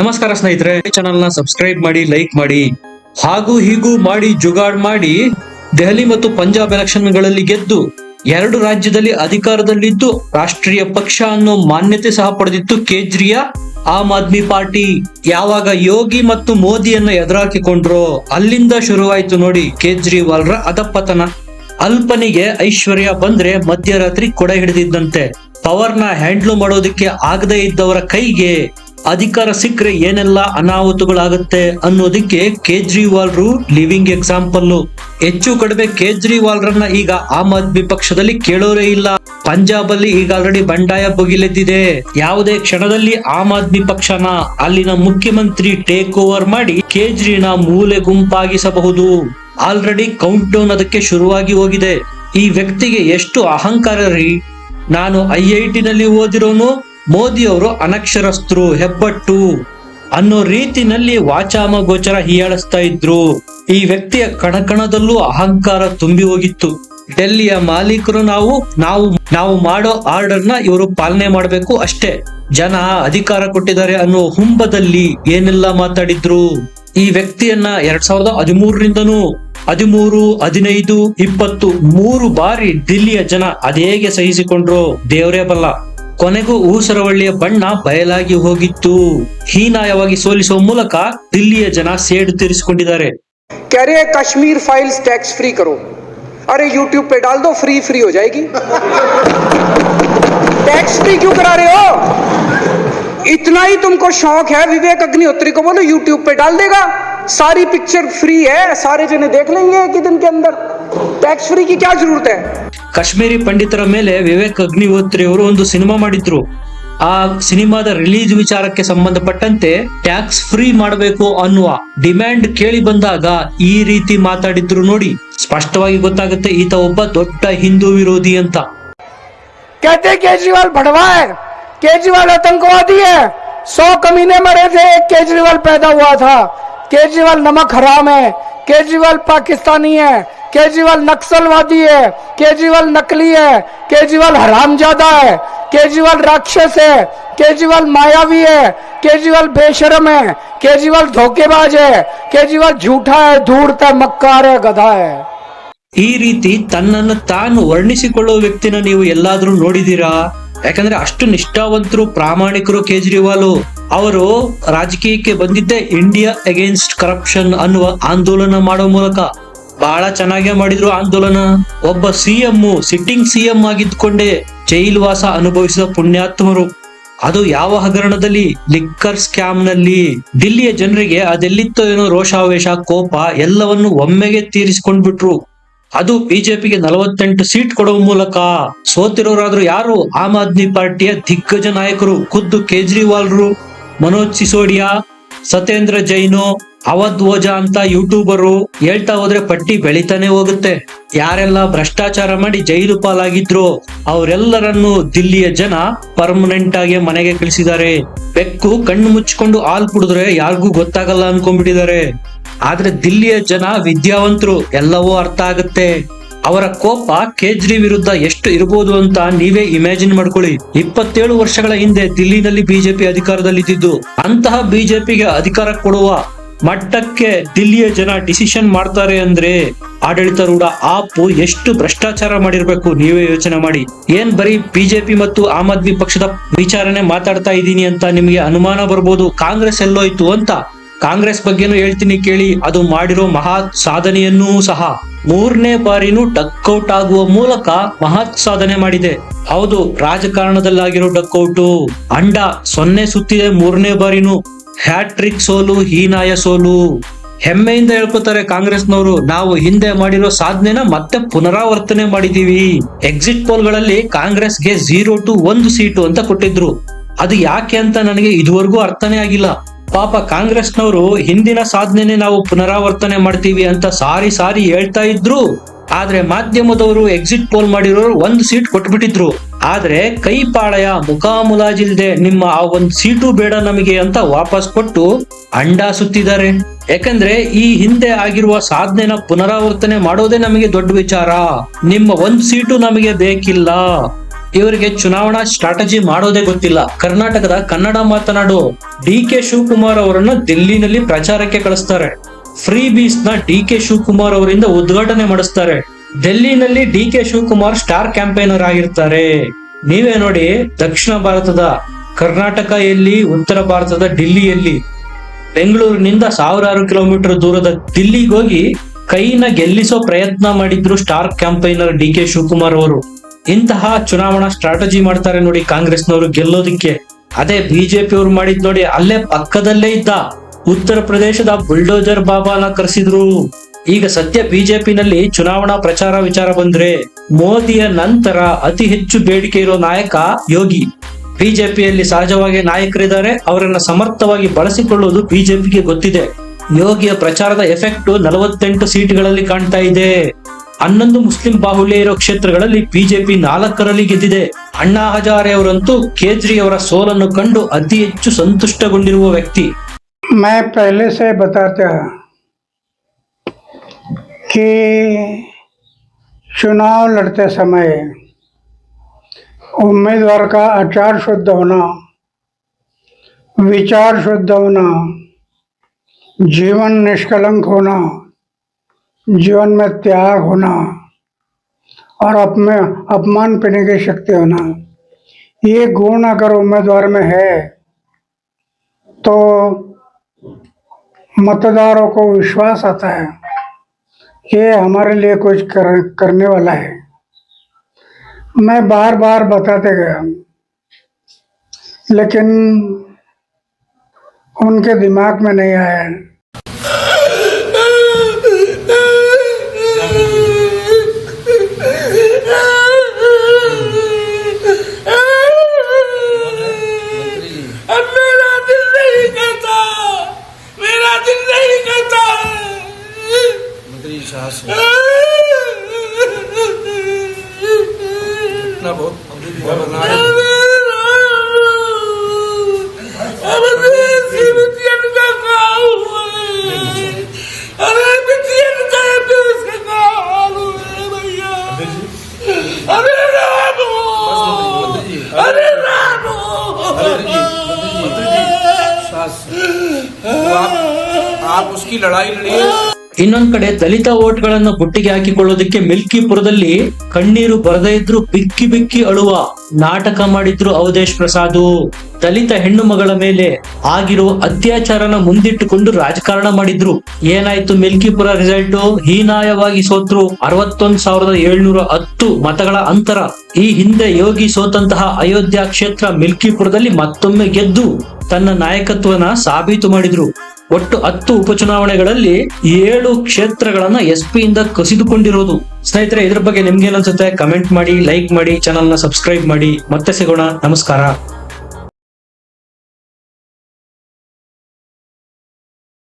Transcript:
ನಮಸ್ಕಾರ ಸ್ನೇಹಿತರೆ ಚಾನಲ್ನ ಸಬ್ಸ್ಕ್ರೈಬ್ ಮಾಡಿ ಲೈಕ್ ಮಾಡಿ, ಹಾಗೂ ಹೀಗೂ ಮಾಡಿ, ಜುಗಾಡ್ ಮಾಡಿ, ದೆಹಲಿ ಮತ್ತು ಪಂಜಾಬ್ ಎಲೆಕ್ಷನ್ಗಳಲ್ಲಿ ಗೆದ್ದು ಎರಡು ರಾಜ್ಯದಲ್ಲಿ ಅಧಿಕಾರದಲ್ಲಿದ್ದು ರಾಷ್ಟ್ರೀಯ ಪಕ್ಷ ಅನ್ನೋ ಮಾನ್ಯತೆ ಸಹ ಪಡೆದಿತ್ತು ಕೇಜ್ರಿಯ. ಆಮ್ ಆದ್ಮಿ ಪಾರ್ಟಿ ಯಾವಾಗ ಯೋಗಿ ಮತ್ತು ಮೋದಿಯನ್ನ ಎದುರಾಕಿಕೊಂಡ್ರೋ ಅಲ್ಲಿಂದ ಶುರುವಾಯ್ತು ನೋಡಿ ಕೇಜ್ರಿವಾಲ್ರ ಅಧಪತನ. ಅಲ್ಪನಿಗೆ ಐಶ್ವರ್ಯ ಬಂದ್ರೆ ಮಧ್ಯರಾತ್ರಿ ಕೊಡ ಹಿಡಿದಿದ್ದಂತೆ. ಪವರ್ನ ಹ್ಯಾಂಡ್ಲ್ ಮಾಡೋದಕ್ಕೆ ಆಗದೇ ಇದ್ದವರ ಕೈಗೆ ಅಧಿಕಾರ ಸಿಕ್ಕರೆ ಏನೆಲ್ಲ ಅನಾಹುತಗಳಾಗುತ್ತೆ ಅನ್ನೋದಕ್ಕೆ ಕೇಜ್ರಿವಾಲ್ರು ಲಿವಿಂಗ್ ಎಕ್ಸಾಂಪಲ್ ಹೆಚ್ಚು ಕಡಿಮೆ ಕೇಜ್ರಿವಾಲ್ರನ್ನ ಈಗ ಆಮ್ ಆದ್ಮಿ ಪಕ್ಷದಲ್ಲಿ ಕೇಳೋರೇ ಇಲ್ಲ. ಪಂಜಾಬ್ ಅಲ್ಲಿ ಈಗ ಆಲ್ರೆಡಿ ಬಂಡಾಯ ಬಗಿಲೆದ್ದಿದೆ. ಯಾವುದೇ ಕ್ಷಣದಲ್ಲಿ ಆಮ್ ಆದ್ಮಿ ಪಕ್ಷನ ಅಲ್ಲಿನ ಮುಖ್ಯಮಂತ್ರಿ ಟೇಕ್ ಓವರ್ ಮಾಡಿ ಕೇಜ್ರಿನ ಮೂಲೆ ಗುಂಪಾಗಿಸಬಹುದು. ಆಲ್ರೆಡಿ ಕೌಂಟ್ ಡೌನ್ ಅದಕ್ಕೆ ಶುರುವಾಗಿ ಹೋಗಿದೆ. ಈ ವ್ಯಕ್ತಿಗೆ ಎಷ್ಟು ಅಹಂಕಾರ ರೀ ನಾನು ಐ ಐ ಟಿ ನಲ್ಲಿ ಓದಿರೋನು ಮೋದಿ ಅವರು ಅನಕ್ಷರಸ್ಥರು, ಹೆಬ್ಬಟ್ಟು ಅನ್ನೋ ರೀತಿನಲ್ಲಿ ವಾಚಾಮ ಗೋಚರ ಹೀಯಾಳಿಸ್ತಾ ಇದ್ರು. ಈ ವ್ಯಕ್ತಿಯ ಕಣಕಣದಲ್ಲೂ ಅಹಂಕಾರ ತುಂಬಿ ಹೋಗಿತ್ತು. ಡೆಲ್ಲಿಯ ಮಾಲೀಕರು ನಾವು ನಾವು ನಾವು ಮಾಡೋ ಆರ್ಡರ್ನ ಇವರು ಪಾಲನೆ ಮಾಡಬೇಕು ಅಷ್ಟೇ. ಜನ ಅಧಿಕಾರ ಕೊಟ್ಟಿದ್ದಾರೆ ಅನ್ನೋ ಹುಂಬದಲ್ಲಿ ಏನೆಲ್ಲ ಮಾತಾಡಿದ್ರು? ಈ ವ್ಯಕ್ತಿಯನ್ನ ಎರಡ್ ಸಾವಿರದ ಹದಿಮೂರರಿಂದನೂ ಹದಿಮೂರು, ಹದಿನೈದು, ಇಪ್ಪತ್ತು, ಮೂರು ಬಾರಿ ದಿಲ್ಲಿಯ ಜನ ಅದೇಗೆ ಸಹಿಸಿಕೊಂಡ್ರು. ದೇವರೇ ಬಲ್ಲ. ಕೊನೆಗೂ ಊಸರವಳ್ಳಿಯ ಬಣ್ಣ ಬಯಲಾಗಿ ಹೋಗಿತ್ತು ಹೀನಾಯವಾಗಿ ಸೋಲಿಸುವ ಮೂಲಕ ದಿಲ್ಲಿಯ ಜನ ಸೇಡು ತೀರಿಸಿಕೊಂಡಿದ್ದಾರೆ कह रहे हैं कश्मीर फाइल्स टैक्स फ्री करो अरे यूट्यूब पे डाल दो फ्री फ्री हो जाएगी टैक्स फ्री क्यों करा रहे हो इतना ही तुमको शौक है विवेक अग्निहोत्री को बोलो यूट्यूब पे डाल देगा सारी पिक्चर फ्री है सारे जने देख लेंगे एक ही दिन के अंदर टैक्स फ्री की क्या जरूरत है ಕಾಶ್ಮೀರಿ ಪಂಡಿತರ ಮೇಲೆ ವಿವೇಕ್ ಅಗ್ನಿಹೋತ್ರಿ ಅವರು ಒಂದು ಸಿನಿಮಾ ಮಾಡಿದ್ರು ಆ ಸಿನಿಮಾದ ರಿಲೀಸ್ ವಿಚಾರಕ್ಕೆ ಸಂಬಂಧಪಟ್ಟಂತೆ ಟ್ಯಾಕ್ಸ್ ಫ್ರೀ ಮಾಡಬೇಕು ಅನ್ನುವ ಡಿಮ್ಯಾಂಡ್ ಕೇಳಿ ಬಂದಾಗ ಈ ರೀತಿ ಮಾತಾಡಿದ್ರು ನೋಡಿ ಸ್ಪಷ್ಟವಾಗಿ ಗೊತ್ತಾಗುತ್ತೆ ಈತ ಒಬ್ಬ ದೊಡ್ಡ ಹಿಂದೂ ವಿರೋಧಿ ಅಂತ कहते केजरीवाल भड़वा है केजरीवाल आतंकवादी है सौ कमीने मरे थे एक केजरीवाल पैदा हुआ था केजरीवाल नमक हराम है केजरीवाल पाकिस्तानी है केजरीवाल नक्सलवादी है केजरीवाल नकली है केजरीवाल हरामजादा है केजरीवाल राक्षस है केजरीवाल मायावी है केजरीवाल बेशरम है केजरीवाल धोखेबाज है केजरीवाल झूठा है धूर्त है मक्कार है गधा है ಈ ರೀತಿ ತನ್ನನ್ನು ತಾನು ವರ್ಣಿಸಿಕೊಳ್ಳುವ ವ್ಯಕ್ತಿನ ನೀವು ಎಲ್ಲಾದ್ರೂ ನೋಡಿದೀರಾ ಯಾಕಂದ್ರೆ ಅಷ್ಟು ನಿಷ್ಠಾವಂತರು ಪ್ರಾಮಾಣಿಕರು ಕೇಜ್ರಿವಾಲ್ ಅವರು ರಾಜಕೀಯಕ್ಕೆ ಬಂದಿದ್ದೆ ಇಂಡಿಯಾ ಅಗೇನ್ಸ್ಟ್ ಕರಪ್ಷನ್ ಅನ್ನುವ ಆಂದೋಲನ ಮಾಡೋ ಮೂಲಕ ಬಹಳ ಚೆನ್ನಾಗೇ ಮಾಡಿದ್ರು ಆಂದೋಲನ. ಒಬ್ಬ ಸಿಎಂ ಸಿಟ್ಟಿಂಗ್ ಸಿಎಂ ಆಗಿದ್ಕೊಂಡೇ ಜೈಲುವಾಸ ಅನುಭವಿಸಿದ ಪುಣ್ಯಾತ್ಮರು. ಅದು ಯಾವ ಹಗರಣದಲ್ಲಿ? ಲಿಕ್ಕರ್ ಸ್ಕ್ಯಾಮ್ನಲ್ಲಿ. ದಿಲ್ಲಿಯ ಜನರಿಗೆ ಅದೆಲ್ಲಿತ್ತೋ ಏನೋ ರೋಷಾವೇಶ, ಕೋಪ ಎಲ್ಲವನ್ನು ಒಮ್ಮೆಗೆ ತೀರಿಸಿಕೊಂಡ್ಬಿಟ್ರು. ಅದು ಬಿಜೆಪಿಗೆ ನಲವತ್ತೆಂಟು ಸೀಟ್ ಕೊಡುವ ಮೂಲಕ. ಸೋತಿರೋರಾದ್ರೂ ಯಾರು? ಆಮ್ ಆದ್ಮಿ ಪಾರ್ಟಿಯ ದಿಗ್ಗಜ ನಾಯಕರು. ಖುದ್ದು ಕೇಜ್ರಿವಾಲ್ರು, ಮನೋಜ್ ಸಿಸೋಡಿಯಾ ಸತೇಂದ್ರ ಜೈನು ಅವಧ್ ಓಜಾ ಅಂತ ಯೂಟ್ಯೂಬರು ಹೇಳ್ತಾ ಹೋದ್ರೆ ಪಟ್ಟಿ ಬೆಳಿತಾನೆ ಹೋಗುತ್ತೆ. ಯಾರೆಲ್ಲ ಭ್ರಷ್ಟಾಚಾರ ಮಾಡಿ ಜೈಲು ಪಾಲಾಗಿದ್ರು ಅವರೆಲ್ಲರನ್ನು ದಿಲ್ಲಿಯ ಜನ ಪರ್ಮನೆಂಟ್ ಆಗಿ ಮನೆಗೆ ಕಳಿಸಿದ್ದಾರೆ. ಬೆಕ್ಕು ಕಣ್ಣು ಮುಚ್ಚಿಕೊಂಡು ಹಾಲ್ ಕುಡಿದ್ರೆ ಯಾರಿಗೂ ಗೊತ್ತಾಗಲ್ಲ ಅನ್ಕೊಂಡ್ಬಿಟ್ಟಿದ್ದಾರೆ. ಆದ್ರೆ ದಿಲ್ಲಿಯ ಜನ ವಿದ್ಯಾವಂತರು ಎಲ್ಲವೂ ಅರ್ಥ ಆಗುತ್ತೆ. ಅವರ ಕೋಪ ಕೇಜ್ರಿ ವಿರುದ್ಧ ಎಷ್ಟು ಇರಬಹುದು ಅಂತ ನೀವೇ ಇಮ್ಯಾಜಿನ್ ಮಾಡ್ಕೊಳ್ಳಿ. ಇಪ್ಪತ್ತೇಳು ವರ್ಷಗಳ ಹಿಂದೆ ದಿಲ್ಲಿನಲ್ಲಿ ಬಿಜೆಪಿ ಅಧಿಕಾರದಲ್ಲಿದ್ದು ಅಂತಹ ಬಿಜೆಪಿಗೆ ಅಧಿಕಾರ ಕೊಡುವ ಮಟ್ಟಕ್ಕೆ ದಿಲ್ಲಿಯ ಜನ ಡಿಸಿಷನ್ ಮಾಡ್ತಾರೆ ಅಂದ್ರೆ ಆಡಳಿತಾರೂಢ ಆಪ್ ಎಷ್ಟು ಭ್ರಷ್ಟಾಚಾರ ಮಾಡಿರ್ಬೇಕು ನೀವೇ ಯೋಚನೆ ಮಾಡಿ. ಏನ್ ಬರೀ ಬಿಜೆಪಿ ಮತ್ತು ಆಮ್ ಆದ್ಮಿ ಪಕ್ಷದ ವಿಚಾರಣೆ ಮಾತಾಡ್ತಾ ಇದ್ದೀನಿ ಅಂತ ನಿಮಗೆ ಅನುಮಾನ ಬರ್ಬೋದು? ಕಾಂಗ್ರೆಸ್ ಎಲ್ಲೋಯ್ತು ಅಂತ ಕಾಂಗ್ರೆಸ್ ಬಗ್ಗೆನೂ ಹೇಳ್ತೀನಿ ಕೇಳಿ, ಅದು ಮಾಡಿರೋ ಮಹಾ ಸಾಧನೆಯನ್ನೂ ಸಹ. ಮೂರನೇ ಬಾರಿನೂ ಡಕ್ಔಟ್ ಆಗುವ ಮೂಲಕ ಮಹತ್ ಸಾಧನೆ ಮಾಡಿದೆ. ಹೌದು, ರಾಜಕಾರಣದಲ್ಲಾಗಿರೋ ಡಕ್ಔಟು ಅಂಡ ಸೊನ್ನೆ ಸುತ್ತಿದೆ ಮೂರನೇ ಬಾರಿನೂ. ಹ್ಯಾಟ್ರಿಕ್ ಸೋಲು, ಹೀನಾಯ ಸೋಲು. ಹೆಮ್ಮೆಯಿಂದ ಹೇಳ್ಕೊತಾರೆ ಕಾಂಗ್ರೆಸ್ನವರು, ನಾವು ಹಿಂದೆ ಮಾಡಿರೋ ಸಾಧನೆನ ಮತ್ತೆ ಪುನರಾವರ್ತನೆ ಮಾಡಿದೀವಿ. ಎಕ್ಸಿಟ್ ಪೋಲ್ಗಳಲ್ಲಿ ಕಾಂಗ್ರೆಸ್ಗೆ ಝೀರೋ ಟು ಒಂದು ಸೀಟು ಅಂತ ಕೊಟ್ಟಿದ್ರು. ಅದು ಯಾಕೆ ಅಂತ ನನಗೆ ಇದುವರೆಗೂ ಅರ್ಥನೇ ಆಗಿಲ್ಲ. ಪಾಪ ಕಾಂಗ್ರೆಸ್ನವರು, ಹಿಂದಿನ ಸಾಧನೆನೆ ನಾವು ಪುನರಾವರ್ತನೆ ಮಾಡ್ತೀವಿ ಅಂತ ಸಾರಿ ಸಾರಿ ಹೇಳ್ತಾ ಇದ್ರು. ಆದ್ರೆ ಮಾಧ್ಯಮದವರು ಎಕ್ಸಿಟ್ ಪೋಲ್ ಮಾಡಿರೋರು ಒಂದು ಸೀಟ್ ಕೊಟ್ಬಿಟ್ಟಿದ್ರು. ಆದ್ರೆ ಕೈಪಾಳಯ ಮುಖಾಮುಲಾಜಿಲ್ದೆ ನಿಮ್ಮ ಆ ಒಂದ್ ಸೀಟು ಬೇಡ ನಮಗೆ ಅಂತ ವಾಪಸ್ ಕೊಟ್ಟು ಅಂಡ ಸುತ್ತಿದ್ದಾರೆ. ಯಾಕಂದ್ರೆ ಈ ಹಿಂದೆ ಆಗಿರುವ ಸಾಧನೆನ ಪುನರಾವರ್ತನೆ ಮಾಡೋದೇ ನಮಗೆ ದೊಡ್ಡ ವಿಚಾರ. ನಿಮ್ಮ ಒಂದ್ ಸೀಟು ನಮಗೆ ಬೇಕಿಲ್ಲ. ಇವರಿಗೆ ಚುನಾವಣಾ ಸ್ಟ್ರಾಟಜಿ ಮಾಡೋದೇ ಗೊತ್ತಿಲ್ಲ. ಕರ್ನಾಟಕದ ಕನ್ನಡ ಮಾತನಾಡು ಡಿ ಕೆ ಶಿವಕುಮಾರ್ ಅವರನ್ನ ದಿಲ್ಲಿನಲ್ಲಿ ಪ್ರಚಾರಕ್ಕೆ ಕಳಿಸ್ತಾರೆ. ಫ್ರೀ ಬೀಸ್ನ ಡಿ ಕೆ ಶಿವಕುಮಾರ್ ಅವರಿಂದ ಉದ್ಘಾಟನೆ ಮಾಡಿಸ್ತಾರೆ. ಡೆಲ್ಲಿನಲ್ಲಿ D K Shivakumar star campaigner ಆಗಿರ್ತಾರೆ. ನೀವೇ ನೋಡಿ, ದಕ್ಷಿಣ ಭಾರತದ ಕರ್ನಾಟಕ ಎಲ್ಲಿ ಉತ್ತರ ಭಾರತದ ಡಿಲ್ಲಿಯಲ್ಲಿ, ಬೆಂಗಳೂರಿನಿಂದ ಸಾವಿರಾರು ಕಿಲೋಮೀಟರ್ ದೂರದ ದಿಲ್ಲಿಗೆ ಹೋಗಿ ಕೈನ ಗೆಲ್ಲಿಸೋ ಪ್ರಯತ್ನ ಮಾಡಿದ್ರು star campaigner D K Shivakumar ಅವರು. ಇಂತಹ ಚುನಾವಣಾ ಸ್ಟ್ರಾಟಜಿ ಮಾಡ್ತಾರೆ ನೋಡಿ ಕಾಂಗ್ರೆಸ್ನವರು ಗೆಲ್ಲೋದಿಕ್ಕೆ. ಅದೇ ಬಿಜೆಪಿ ಅವರು ಮಾಡಿದ್ ನೋಡಿ, ಅಲ್ಲೇ ಪಕ್ಕದಲ್ಲೇ ಇದ್ದ ಉತ್ತರ ಪ್ರದೇಶದ ಬುಲ್ಡೋಜರ್ ಬಾಬಾನ ಕರೆಸಿದ್ರು. ಈಗ ಸದ್ಯ ಬಿಜೆಪಿನಲ್ಲಿ ಚುನಾವಣಾ ಪ್ರಚಾರ ವಿಚಾರ ಬಂದ್ರೆ ಮೋದಿಯ ನಂತರ ಅತಿ ಹೆಚ್ಚು ಬೇಡಿಕೆ ಇರೋ ನಾಯಕ ಯೋಗಿ. ಬಿಜೆಪಿಯಲ್ಲಿ ಸಹಜವಾಗಿ ನಾಯಕರಿದ್ದಾರೆ, ಅವರನ್ನ ಸಮರ್ಥವಾಗಿ ಬಳಸಿಕೊಳ್ಳುವುದು ಬಿಜೆಪಿಗೆ ಗೊತ್ತಿದೆ. ಯೋಗಿಯ ಪ್ರಚಾರದ ಎಫೆಕ್ಟ್ ನಲವತ್ತೆಂಟು ಸೀಟ್ಗಳಲ್ಲಿ ಕಾಣ್ತಾ ಇದೆ. ಹನ್ನೊಂದು ಮುಸ್ಲಿಂ ಬಾಹುಳ್ಯ ಇರೋ ಕ್ಷೇತ್ರಗಳಲ್ಲಿ ಬಿಜೆಪಿ ನಾಲ್ಕರಲ್ಲಿ ಗೆದ್ದಿದೆ. ಅಣ್ಣಾ ಹಜಾರೆ ಅವರಂತೂ ಕೇಜ್ರಿ ಅವರ ಸೋಲನ್ನು ಕಂಡು ಅತಿ ಹೆಚ್ಚು ಸಂತುಷ್ಟಗೊಂಡಿರುವ ವ್ಯಕ್ತಿ. ಮೈ ಪಹಲೆ ಸೇ कि चुनाव लड़ते समय उम्मीदवार का आचार शुद्ध होना, विचार शुद्ध होना, जीवन निष्कलंक होना, जीवन में त्याग होना और अपने अपमान पीने की शक्ति होना, ये गुण अगर उम्मीदवार में है तो मतदारों को विश्वास आता है। कि हमारे लिए कुछ कर, करने वाला है। मैं बार बार बताते गया लेकिन उनके दिमाग में नहीं आया। प्रयास हो इतना बहुत आप, आप उसकी लड़ाई लड़िए। ಇನ್ನೊಂದ್ ಕಡೆ ದಲಿತ ಓಟ್ಗಳನ್ನ ಬುಟ್ಟಿಗೆ ಹಾಕಿಕೊಳ್ಳೋದಕ್ಕೆ ಮಿಲ್ಕಿಪುರದಲ್ಲಿ ಕಣ್ಣೀರು ಬರದೇ ಇದ್ರು ಬಿಕ್ಕಿ ಬಿಕ್ಕಿ ಅಳುವ ನಾಟಕ ಮಾಡಿದ್ರು ಅವಧೇಶ್ ಪ್ರಸಾದ್. ದಲಿತ ಹೆಣ್ಣು ಮಗಳ ಮೇಲೆ ಆಗಿರುವ ಅತ್ಯಾಚಾರನ ಮುಂದಿಟ್ಟುಕೊಂಡು ರಾಜಕಾರಣ ಮಾಡಿದ್ರು. ಏನಾಯ್ತು ಮಿಲ್ಕಿಪುರ ರಿಸಲ್ಟ್? ಹೀನಾಯವಾಗಿ ಸೋತ್ರು ಅರವತ್ತೊಂದ್ ಸಾವಿರದ ಏಳ್ನೂರ ಹತ್ತು ಮತಗಳ ಅಂತರ. ಈ ಹಿಂದೆ ಯೋಗಿ ಸೋತಂತಹ ಅಯೋಧ್ಯ ಕ್ಷೇತ್ರ ಮಿಲ್ಕಿಪುರದಲ್ಲಿ ಮತ್ತೊಮ್ಮೆ ಗೆದ್ದು ತನ್ನ ನಾಯಕತ್ವನ ಸಾಬೀತು ಮಾಡಿದ್ರು. ಒಟ್ಟು ಹತ್ತು ಉಪಚುನಾವಣೆಗಳಲ್ಲಿ ಏಳು ಕ್ಷೇತ್ರಗಳನ್ನ ಎಸ್ ಪಿ ಇಂದ ಕಸಿದುಕೊಂಡಿರೋದು. ಸ್ನೇಹಿತರೆ, ಇದ್ರ ಬಗ್ಗೆ ನಿಮ್ಗೆ ಏನನ್ಸುತ್ತೆ ಕಮೆಂಟ್ ಮಾಡಿ ಲೈಕ್ ಮಾಡಿ ಚಾನಲ್ನ ಸಬ್ಸ್ಕ್ರೈಬ್ ಮಾಡಿ. ಮತ್ತೆ ಸಿಗೋಣ. ನಮಸ್ಕಾರ.